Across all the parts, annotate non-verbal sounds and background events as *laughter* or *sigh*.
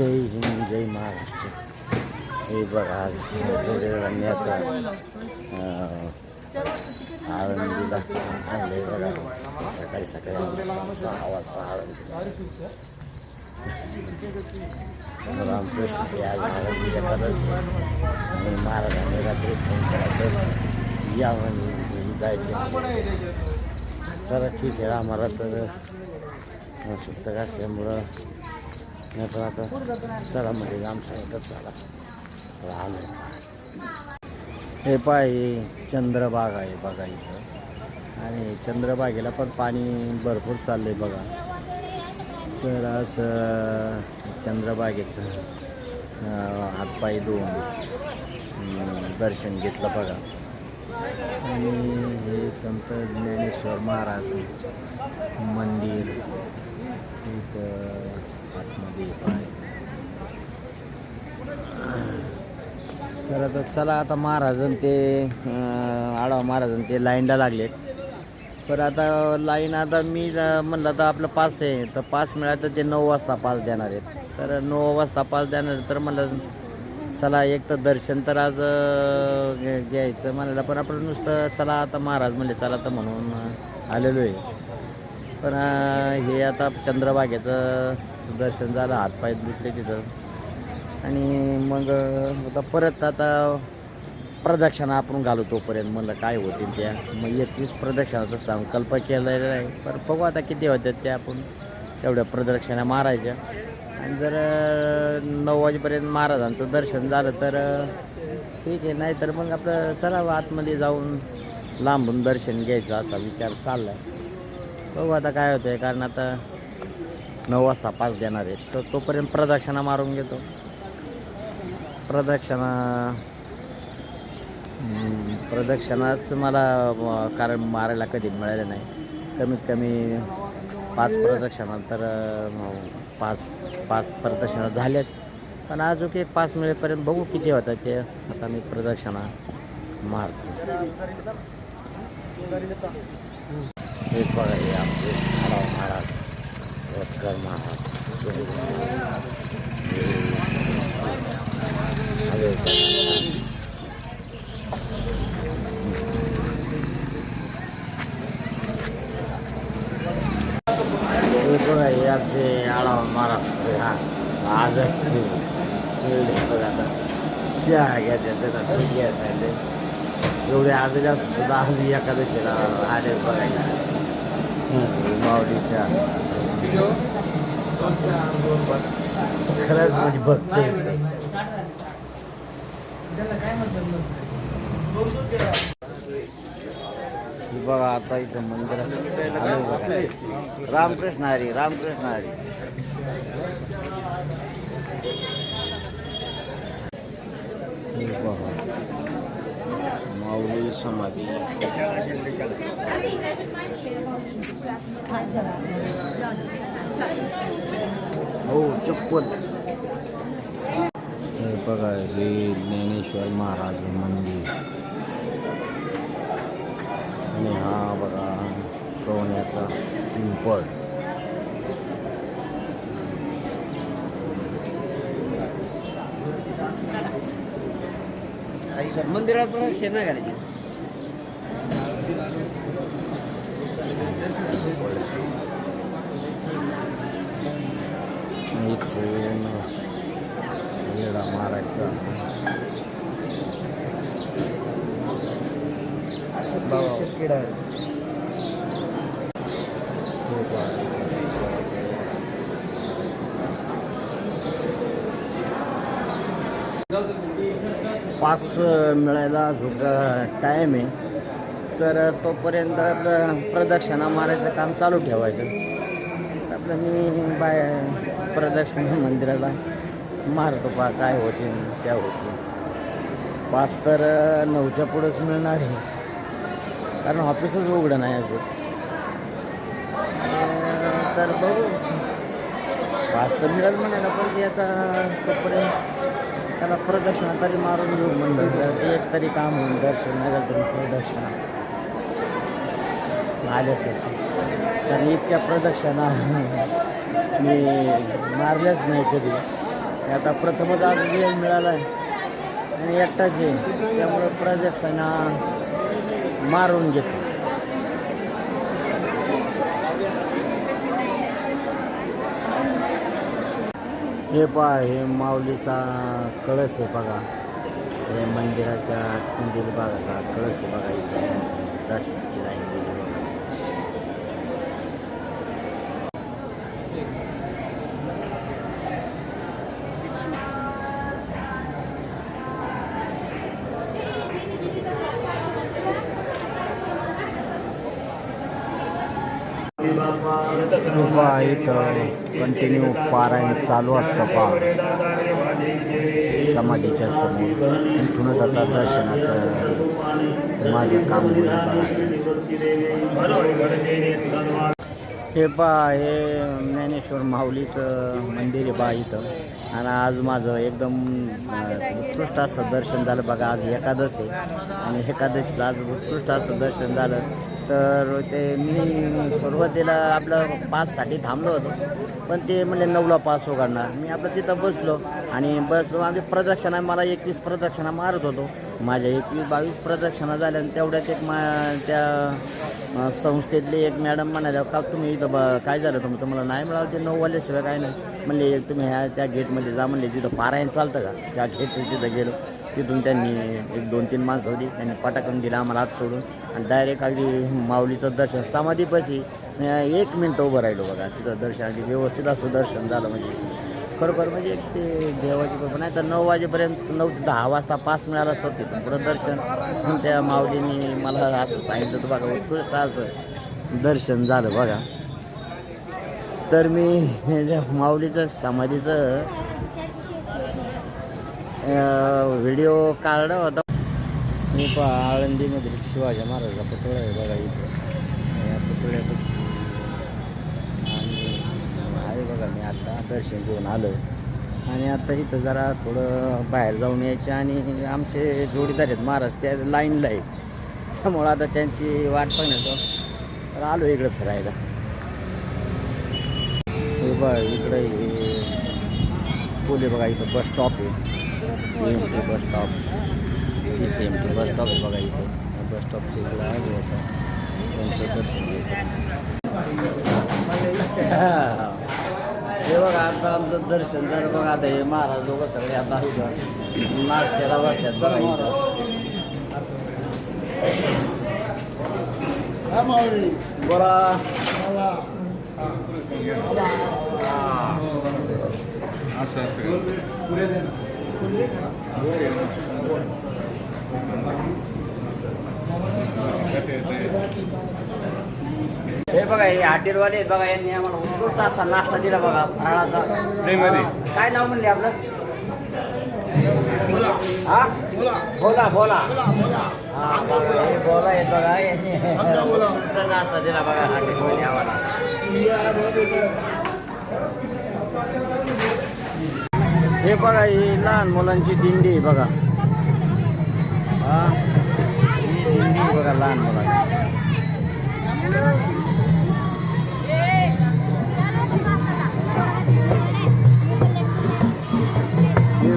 जय हिंद जय महाराष्ट्र। हे बघा आज जोडीदारांनी आता अं, आळंदीला आणले बघा सकाळी सकाळी सहा वाजता आळंदी रामकृष्ण हे आज आळंदीच्या आणि महाराजांनी रात्री फोन केला तर या म्हणजे जायचे चला ठीक आहे आम्हाला तर सुट्टक असल्यामुळं नाही तर आता चला म्हणजे आमच्या चला. तर आलो हे पाय चंद्रबाग आहे बघा इथं. आणि चंद्रबागेला पण पाणी भरपूर चाललं आहे बघा. तर असं चंद्रबागेचं हातपाय धुवून दर्शन घेतलं बघा. आणि हे संत ज्ञानेश्वर महाराज मंदिर इथं आतमध्ये तर आता चला आता महाराजन ते आडवा महाराजन ते लाईनला लागलेत पण आता लाईन आता मी म्हणलं तर आपलं पास आहे तर पास मिळालं तर ते नऊ वाजता पास देणार आहेत. तर नऊ वाजता पास देणार तर म्हणलं चला एक तर दर्शन तर आज घ्यायचं म्हणलं पण आपलं नुसतं चला आता महाराज म्हणले चला तर म्हणून आलेलो आहे. पण हे आता चंद्रभागेचं दर्शन झालं हातपाय दुखले तिथं. आणि मग आता परत आता प्रदक्षिणा आपण घालू तोपर्यंत म्हणलं काय होतील त्या. मग एकवीस प्रदक्षिणाचा संकल्प केलेला आहे. पर बघू आता किती होत्यात त्या आपण तेवढ्या प्रदक्षिणा मारायच्या. आणि जर नऊ वाजेपर्यंत महाराजांचं दर्शन झालं तर ठीक आहे. नाही तर मग आपलं चला आतमध्ये जाऊन लांबून दर्शन घ्यायचं असा विचार चालला आहे बघू आता काय होतं आहे कारण आता नऊ वाजता पाच देणार आहेत. तर तोपर्यंत प्रदक्षिणा मारून घेतो. प्रदक्षिणा प्रदक्षिणाच मला कारण मारायला कधी मिळालं नाही. कमीत कमी पाच प्रदक्षिणा तर पाच पाच प्रदक्षिणा झाल्यात. पण अजून एक पाच मिळेपर्यंत बघू किती होतं ते. आता मी प्रदक्षिणा मारतो. एक बघा आमचे एवढे आज सुद्धा आज एकादशीला आले बघायला माऊलीच्या खरंच म्हणजे बघते बघा आता इथं मंदिर रामकृष्ण हरी रामकृष्ण हरी. बघा. माऊली समाधी. हो चप्पल हे बघा हे ज्ञानेश्वर महाराज मंदिर. आणि हा बघा सोन्याचा पिंपळ मंदिरात पण शेण नाही घालायची इथून वेळा मारायचा किडा हे पास मिळायला अजून टाईम आहे. तर तोपर्यंत आपलं प्रदक्षिणा मारायचं काम चालू ठेवायचं. आपलं मी बाय प्रदक्षिणा मंदिराला मारतो पा काय होते त्या होते. पास तर नऊच्या पुढंच मिळणार आहे. कारण ऑफिसच उघडं नाही अजून. तर बघू. पास तर मिळेल म्हणायला पण ते आता तोपर्यंत त्याला प्रदक्षिणा तरी मारून घेऊ म्हणलं तर ते एक तरी काम होऊन दर्शन नाही झालं तरी प्रदक्षिणा आल्याच असं कारण इतक्या प्रदक्षिणा *laughs* मी मारल्याच नाही कधी. आता प्रथमच आज वेळ मिळाला आहे आणि एकटाच आहे. त्यामुळं प्रदक्षिणा मारून घेतो. हे पहा हे माऊलीचा कळस आहे बघा. हे मंदिराच्या मंदिर भागाचा कळस बघा इथे. कृपा इथं कंटिन्यू पारायण चालू असतं पा समाधीच्या समोर. इथूनच आता दर्शनाचं माझं काम होईल बघा. हे पा हे ज्ञानेश्वर माऊलीचं मंदिर आहे बा इथं. आणि आज माझं एकदम उत्कृष्ट असं दर्शन झालं बघा. आज एकादश आहे. आणि एकादशीचं आज उत्कृष्ट असं दर्शन झालं. तर ते मी सुरुवातीला आपलं पाससाठी थांबलो होतो. पण ते म्हणजे नऊला पास हो उघडणार मी आपलं तिथं बसलो आणि बसलो आम्ही प्रदक्षिणा मला एकवीस प्रदक्षिणा मारत होतो. माझ्या एकवीस बावीस प्रदक्षिणा झाल्या आणि तेवढ्यात एक मा त्या संस्थेतली एक मॅडम म्हणाल्या का तुम्ही इथं ब काय झालं? तुम्ही तुम्हाला नाही मिळालं? ते नऊ वाल्याशिवाय काय नाही. म्हणले तुम्ही ह्या त्या गेटमध्ये जा. म्हणले तिथं पारायण चालतं का? त्या गेटचं तिथं गेलो. तिथून त्यांनी एक दोन तीन माणसं होती त्यांनी पटाकन दिला आम्हाला हात सोडून. आणि डायरेक्ट अगदी माऊलीचं दर्शन समाधीपाशी एक मिनटं उभं राहिलो बघा. तिथं दर्शन अगदी व्यवस्थित असं दर्शन झालं म्हणजे. खरोखर म्हणजे ते देवाची कृपा. नाही तर नऊ वाजेपर्यंत नऊ ते दहा वाजता पास मिळाला असतं तिथून पुढं दर्शन. त्या माऊलीने मला असं सांगितलं होतं बघा उत्कृष्ट असं दर्शन झालं बघा. तर मी माऊलीचं समाधीचं व्हिडिओ काढला होता. मी आळंदीमधील शिवाजी महाराजाचा पुतळा आहे बघा इथं. या आणि आहे बघा मी आता दर्शन घेऊन आलो आणि आता इथं जरा थोडं बाहेर जाऊन यायचे आणि आमचे जोडीदार आहेत महाराज त्या लाईनला आहेत. त्यामुळं आता त्यांची वाट पाहण्याचं तर आलो इकडं फिरायला. हे बघ इकडं हे पोले बघा इथं बस स्टॉप आहे. M T bus stop. T C M T bus stop आहे बघा इथं. बस स्टॉपच्या इकडं आलो होतं त्यांचं दर्शन हे बघा आता आमचं दर्शन झालं बघा आता. हे महाराज लोक सगळे आता इथं नाश्त्याला बसतात बघा इथं. बोला. असं हे बघा हे हॉटेलवाले आहेत बघा यांनी आम्हाला उत्कृष्ट असा नाश्ता दिला बघा फराळाचा. काय नाव म्हणले आपलं? हा? बोला. बोला हा बघा, हे बोला आहेत बघा यांनी नाश्ता दिला बघा हॉटेलवाले आम्हाला. हे बघा ही लहान मुलांची दिंडी आहे बघा. हा? ही दिंडी आहे बघा लहान मुलांची.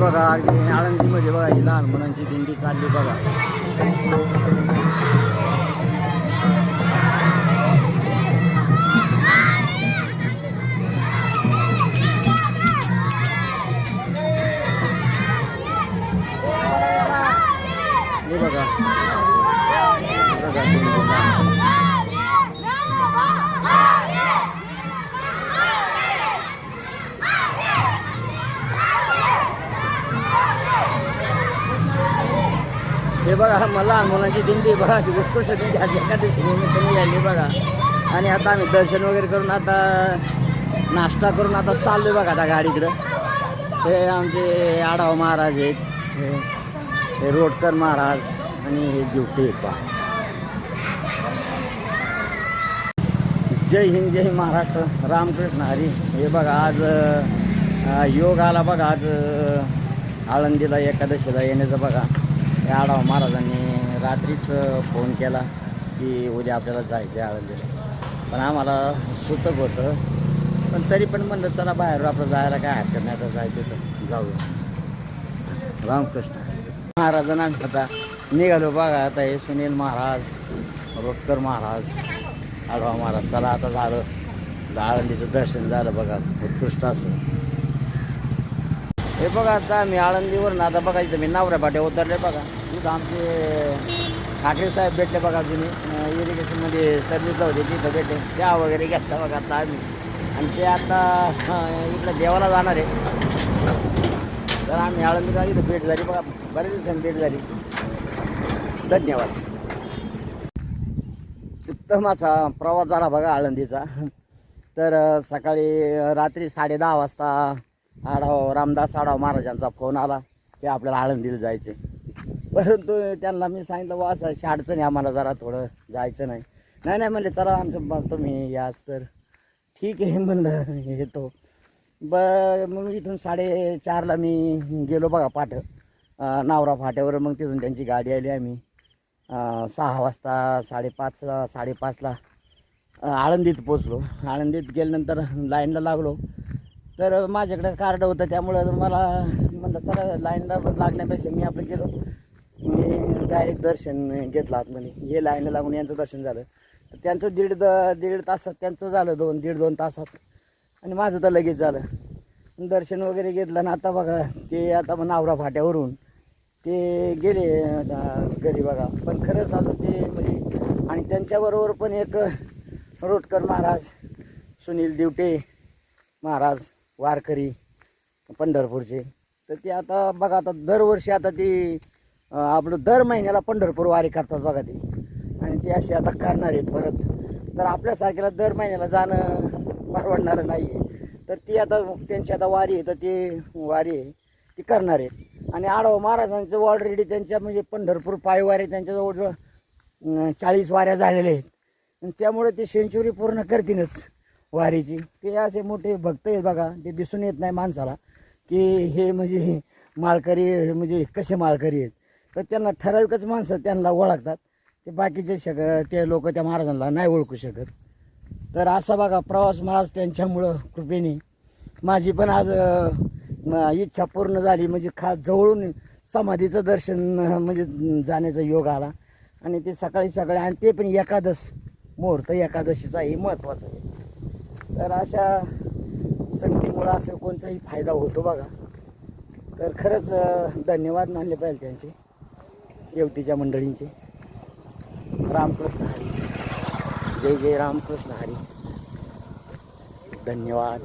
बघा अगदी आळंदीमध्ये बघा ही लहान मुलांची दिंडी चालली बघा. मला दिंडी बघा अशी उत्कृष्ट दिंडी आज एकादशी निमित्त बघा. आणि आता आम्ही दर्शन वगैरे करून आता नाश्ता करून आता चाललोय बघा आता गाडीकडं. हे आमचे आढाव महाराज आहेत. हे- रोडकर महाराज आणि हे ड्युटी आहेत पहा. जय हिंद जय महाराष्ट्र. रामकृष्ण हरी. हे बघा आज योग आला बघा आज आळंदीला एकादशीला येण्याचं बघा. हे आढावा महाराजांनी रात्रीच फोन केला की उद्या आपल्याला जायचं आहे आळंदीला. पण आम्हाला सुतक होतं. पण तरी पण म्हणलं चला बाहेर आपलं जायला काय हरकत नाही आता जायचं तर जाऊ रामकृष्ण. महाराजांना आता निघालो बघा आता हे सुनील महाराज रोटकर महाराज आढवा महाराज चला आता झालं. आळंदीचं दर्शन झालं बघा उत्कृष्ट असं. हे बघा आता आम्ही आळंदीवरून आता बघा इथं मी नावऱ्या पाट्या उतरले बघा. तिथं आमचे ठाकरे साहेब भेटले बघा तुम्ही इरिगेशनमध्ये सर्व्हिसला होते तिथं भेटले. चहा वगैरे घेतला बघा आता आम्ही. आणि ते आता इथलं देवाला जाणार आहे. तर आम्ही आळंदीला इथं भेट झाली बघा. बऱ्याच दिवसांनी भेट झाली. धन्यवाद. उत्तम असा प्रवास झाला बघा आळंदीचा. तर सकाळी रात्री साडे दहा वाजता आढाव रामदास आढाव महाराजांचा फोन आला ते आपल्याला आळंदीला जायचे परंतु त्यांना मी सांगितलं बा असं अशी अडचण आहे आम्हाला जरा थोडं जायचं नाही. नाही नाही म्हणले चला आमचं तुम्ही याच तर ठीक आहे म्हणलं येतो. ब मग इथून साडेचारला मी गेलो बघा पाठ नावरा फाट्यावर मग तिथून त्यांची गाडी आली आम्ही. सहा वाजता साडेपाच साडेपाचला आळंदीत पोचलो. आळंदीत गेल्यानंतर लाईनला लागलो. तर माझ्याकडे कार्ड होतं त्यामुळं मला म्हणलं चला लाईनला लागण्यापेक्षा मी आपलं गेलो. मी डायरेक्ट दर्शन घेतलं आतमध्ये. हे लाईनला लागून यांचं दर्शन झालं. तर त्यांचं दीड द दीड तासात त्यांचं झालं दोन दीड दोन तासात. आणि माझं तर लगेच झालं. दर्शन वगैरे घेतलं ना आता बघा ते आता मग नावरा फाट्यावरून ते गेले आता घरी बघा. पण खरंच असं ते म्हणजे आणि त्यांच्याबरोबर पण एक रोटकर महाराज सुनील दिवटे महाराज वारकरी पंढरपूरचे. तर ते आता बघा आता दरवर्षी आता ती आपलं दर महिन्याला पंढरपूर वारी करतात बघा ते. आणि ती अशी आता करणार आहेत परत. तर आपल्यासारख्याला दर महिन्याला जाणं परवडणारं नाही आहे तर ती आता त्यांची आता वारी आहे तर ती वारी आहे ती करणार आहेत. आणि आडव महाराजांचं ऑलरेडी त्यांच्या म्हणजे पंढरपूर पायवारी त्यांच्या जवळजवळ चाळीस वाऱ्या झालेल्या आहेत. आणि त्यामुळे ते सेंचुरी पूर्ण करतीलच. वारीची. ते असे मोठे भक्त आहेत बघा ते दिसून येत नाही माणसाला की हे म्हणजे माळकरी म्हणजे कसे माळकरी आहेत. तर त्यांना ठराविकच माणसं त्यांना ओळखतात. ते बाकीचे शक ते लोक त्या महाराजांना नाही ओळखू शकत. तर असा बघा प्रवास महाराज त्यांच्यामुळं कृपेने. माझी पण आज इच्छा पूर्ण झाली. म्हणजे खास जवळून समाधीचं दर्शन म्हणजे जाण्याचा योग आला. आणि ते सकाळी सकाळी आणि ते पण एकादश मुहूर्त एकादशीचा हे महत्त्वाचं आहे. तर अशा संगतीमुळं असं कोणताही फायदा होतो बघा. तर खरंच धन्यवाद मानले पाहिजे त्यांचे युवतीच्या मंडळींचे. रामकृष्ण हरी. जय जय रामकृष्ण हरी. धन्यवाद.